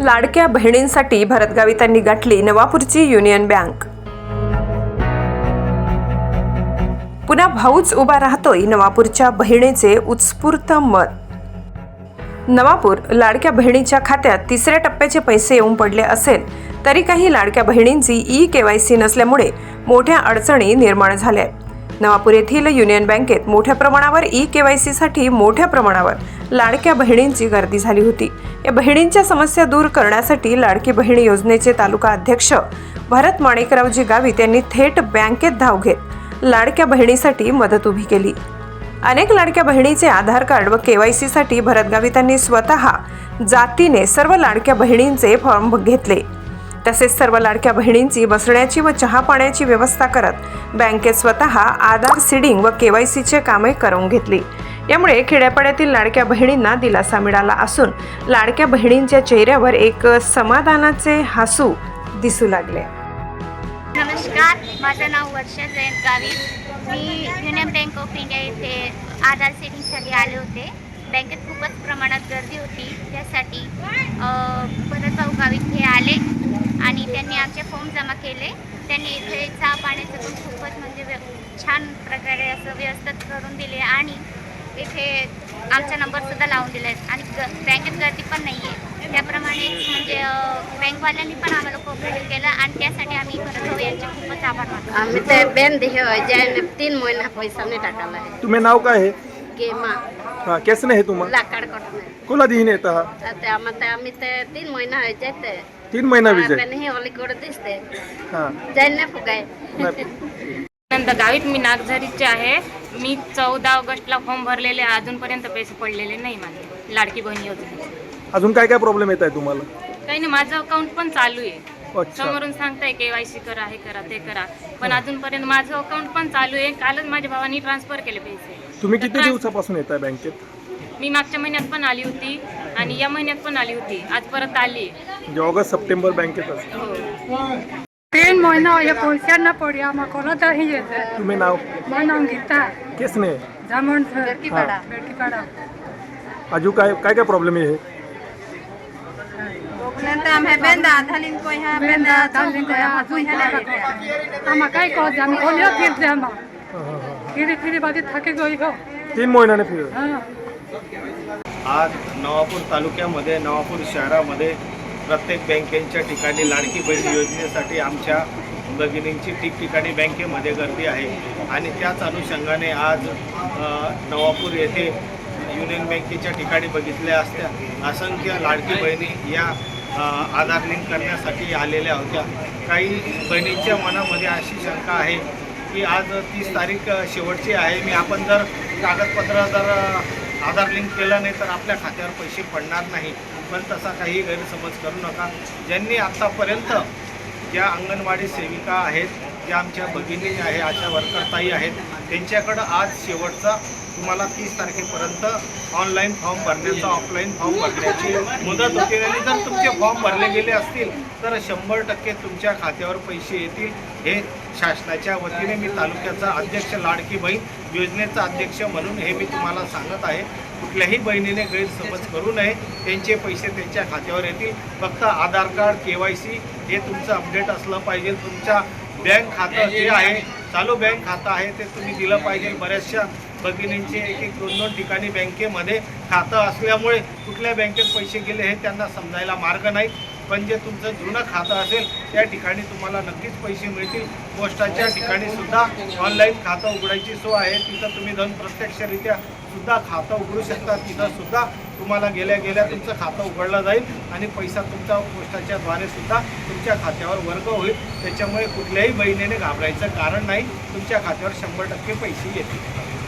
लाडक्या बहिणींसाठी भरतगावितांनी गाठली नवापूरची युनियन बँक पुन्हा भाऊच उभा राहतोय नवापूरच्या बहिणीचे उत्स्फूर्त मत नवापूर लाडक्या बहिणीच्या खात्यात तिसऱ्या टप्प्याचे पैसे येऊन पडले असेल तरी काही लाडक्या बहिणींची ई केवायसी नसल्यामुळे मोठ्या अडचणी निर्माण झाल्या आहेत. नवापूर येथील युनियन बँकेत मोठ्या प्रमाणावर ई के वाय सीसाठी मोठ्या प्रमाणावर लाडक्या बहिणींची गर्दी झाली होती. या बहिणींच्या समस्या दूर करण्यासाठी लाडकी बहिणी योजनेचे तालुका अध्यक्ष भरत माणिकरावजी गावित यांनी थेट बँकेत धाव घेत लाडक्या बहिणीसाठी मदत उभी केली. अनेक लाडक्या बहिणीचे आधार कार्ड व के वायसाठी भरत गावितांनी स्वतः जातीने सर्व लाडक्या बहिणींचे फॉर्म घेतले. तसेच सर्व लाडक्या बहिणींची बसण्याची व चहा पाण्याची व्यवस्था करत बँकेत स्वतः आधार सीडिंग व के वाय सीचे कामे करून घेतली. यामुळे खेड्यापाड्यातील लाडक्या बहिणींना दिलासा मिळाला असून लाडक्या बहिणींच्या चेहऱ्यावर एक समाधानाचे हसू दिसू लागले. नमस्कार माझं नाव वर्षा जयंत गावी. मी युनियन बँक ऑफ इंडिया येथे आधार सेटिंगसाठी आले होते. बँकेत खूपच प्रमाणात गर्दी होती. त्यासाठी परत भरतभाऊ गावी हे आले. आणि त्यांनी आमचे फॉर्म जमा केले. त्यांनी इथे चहा पाण्याचं पण खूपच म्हणजे व्य छान प्रकारे असं व्यवस्थित करून दिले आणि इथे आमचा नंबरसुद्धा लावून दिला. आहे आणि ग बँकेत गर्दी पण नाही आहे त्याप्रमाणे म्हणजे बँकवाल्यांनी पण आम्हाला कोऑपरेटिव्ह केलं आणि त्यासाठी आम्ही भरतभाऊ यांचे खूपच आभार मानतो. आम्ही ते बेन दिहे ज्याने तीन महिना पैसा नाही टाकाला आहे. तुम्हें नाव काय है गेमा हाँ कैसे है तुम लाकड कटणे कोला दीन येता हा? ते आम्ही ते तीन महिना आहे जाते तीन महिना विजय. हे अलीकडे दिसते हा. जायला फुगाय नंतर गावीत मी नागझरीचे आहे. मी चौदा ऑगस्टला फॉर्म भरलेले. अजूनपर्यंत पैसे पडलेले नाही माझे. लाडकी बहीण योजनेचे. अजून काय काय प्रॉब्लेम येत आहे तुम्हाला? काही नाही माझं अकाउंट पण चालू आहे. अच्छा. समोरून सांगताय के वाय सी करा हे करा ते करा. पण अजूनपर्यंत माझं अकाउंट पण चालू आहे. कालच माझ्या भावानी ट्रान्सफर केले पैसे. तुम्ही किती दिवसापासून येत आहे बँकेत? मी मागच्या महिन्यात पण आली होती. आणि या महिन्यात पण आली होती. आज परत आली. म्हणजे ऑगस्ट सप्टेंबर बँकेत असते. हो. तीन महीना ये पैसा न पड़िया मैं कोला दही है तुम्ही नाव? मैं नाम गीता. केसने? जामन से बेटी पाड़ा बेटी पाड़ा अजून काय काय काय प्रॉब्लेम आहे बेंदा को काय को जाम कोलिया फिर दे हम फिर फिर बादी थके गई हो. तीन महिन्याने फिर हाँ. आज नवापूर तालुक्यामध्ये नवापूर शहरामध्ये प्रत्येक बँकेच्या ठिकाणी लाडकी बहीण योजनेसाठी आमच्या भगिनींची ठिकठिकाणी बँकेमध्ये गर्दी आहे. आणि त्याच अनुषंगाने आज नवापूर येथे युनियन बँकेच्या ठिकाणी बघितल्या असत्या. असंख्य लाडकी बहिणी या आधार लिंक करण्यासाठी आलेल्या होत्या. काही बहिणींच्या मनामध्ये अशी शंका आहे की आज तीस तारीख शेवटची आहे. मी आपण जर कागदपत्र जर आधार लिंक केलं नाही तर आपल्या खात्यावर पैसे पडणार नाही. पण तसा काही गैरसमज करू नका. ज्यांनी आत्तापर्यंत ज्या अंगणवाडी सेविका आहेत ज्या आमच्या भगिनी आहे आशा वर्करताई आहेत त्यांच्याकडं आज शेवटचा तुम्हाला तीस तारखेपर्यंत ऑनलाईन फॉर्म भरण्याचा ऑफलाईन फॉर्म भरण्याची मुदत होती. आणि जर तुमचे फॉर्म भरले गेले असतील तर शंभर टक्के तुमच्या खात्यावर पैसे येतील. हे शासनाच्या वतीने मी तालुक्याचा अध्यक्ष लाडकी बहीण योजनेचा अध्यक्ष म्हणून हे मी तुम्हाला सांगत आहे. कुठल्याही बहिणीने गैरसमज करू नये. त्यांचे पैसे त्यांच्या खात्यावर येतील. फक्त Aadhaar card K Y C हे तुमचं अपडेट असलं पाहिजे. तुमच्या बँक खातं जे आहे चालू बँक खातं आहे ते तुम्ही दिलं पाहिजे. बऱ्याचशा भगिनींचे एक एक दोन दोन ठिकाणी बँकेमध्ये खातं असल्यामुळे कुठल्या बँकेत पैसे गेले हे त्यांना समजायला मार्ग नाही. पण जे तुमचं जुनं खातं असेल त्या ठिकाणी तुम्हाला नक्कीच पैसे मिळतील. पोस्टाच्या ठिकाणी सुद्धा ऑनलाईन खातं उघडायची सोय आहे. तिथं तुम्ही जाऊन प्रत्यक्षरित्या सुद्धा खातं उघडू शकता. तिथं सुद्धा तुम्हाला गेल्या गेल्या तुमचं खातं उघडलं जाईल आणि पैसा तुमचा पोस्टाच्या द्वारे सुद्धा तुमच्या खात्यावर वर्ग होईल. त्याच्यामुळे कुठल्याही बहिणीने घाबरायचं कारण नाही. तुमच्या खात्यावर शंभर टक्के पैसे येतील.